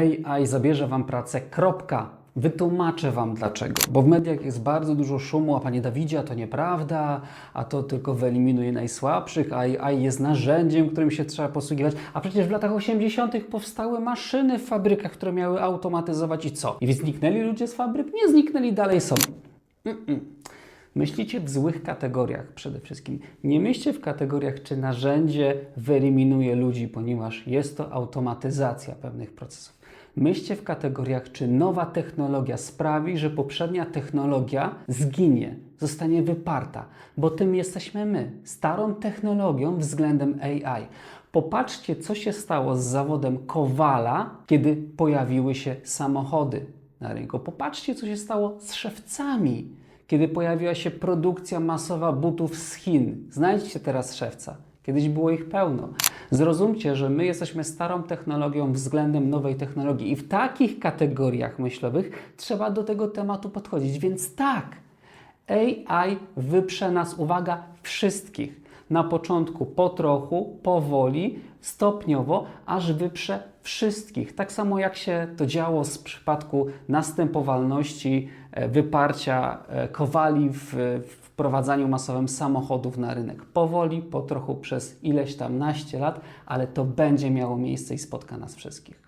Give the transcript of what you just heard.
AI zabierze Wam pracę, kropka. Wytłumaczę Wam dlaczego. Bo w mediach jest bardzo dużo szumu, a Panie Dawidzie, a to nieprawda, a to tylko wyeliminuje najsłabszych, a AI jest narzędziem, którym się trzeba posługiwać. A przecież w latach 80. powstały maszyny w fabrykach, które miały automatyzować i co? I zniknęli ludzie z fabryk? Nie zniknęli, dalej są. Mm-mm. Myślicie w złych kategoriach przede wszystkim. Nie myślcie w kategoriach, czy narzędzie wyeliminuje ludzi, ponieważ jest to automatyzacja pewnych procesów. Myślcie w kategoriach, czy nowa technologia sprawi, że poprzednia technologia zginie, zostanie wyparta, bo tym jesteśmy my, starą technologią względem AI. Popatrzcie, co się stało z zawodem Kowala, kiedy pojawiły się samochody na rynku. Popatrzcie, co się stało z szewcami, kiedy pojawiła się produkcja masowa butów z Chin. Znajdźcie teraz szewca. Kiedyś było ich pełno. Zrozumcie, że my jesteśmy starą technologią względem nowej technologii i w takich kategoriach myślowych trzeba do tego tematu podchodzić. Więc tak, AI wyprze nas, uwaga, wszystkich. Na początku po trochu, powoli, stopniowo, aż wyprze wszystkich. Tak samo jak się to działo w przypadku następowalności e, wyparcia e, kowali w w wprowadzaniu masowym samochodów na rynek. Powoli, po trochu, przez ileś tam naście lat, ale to będzie miało miejsce i spotka nas wszystkich.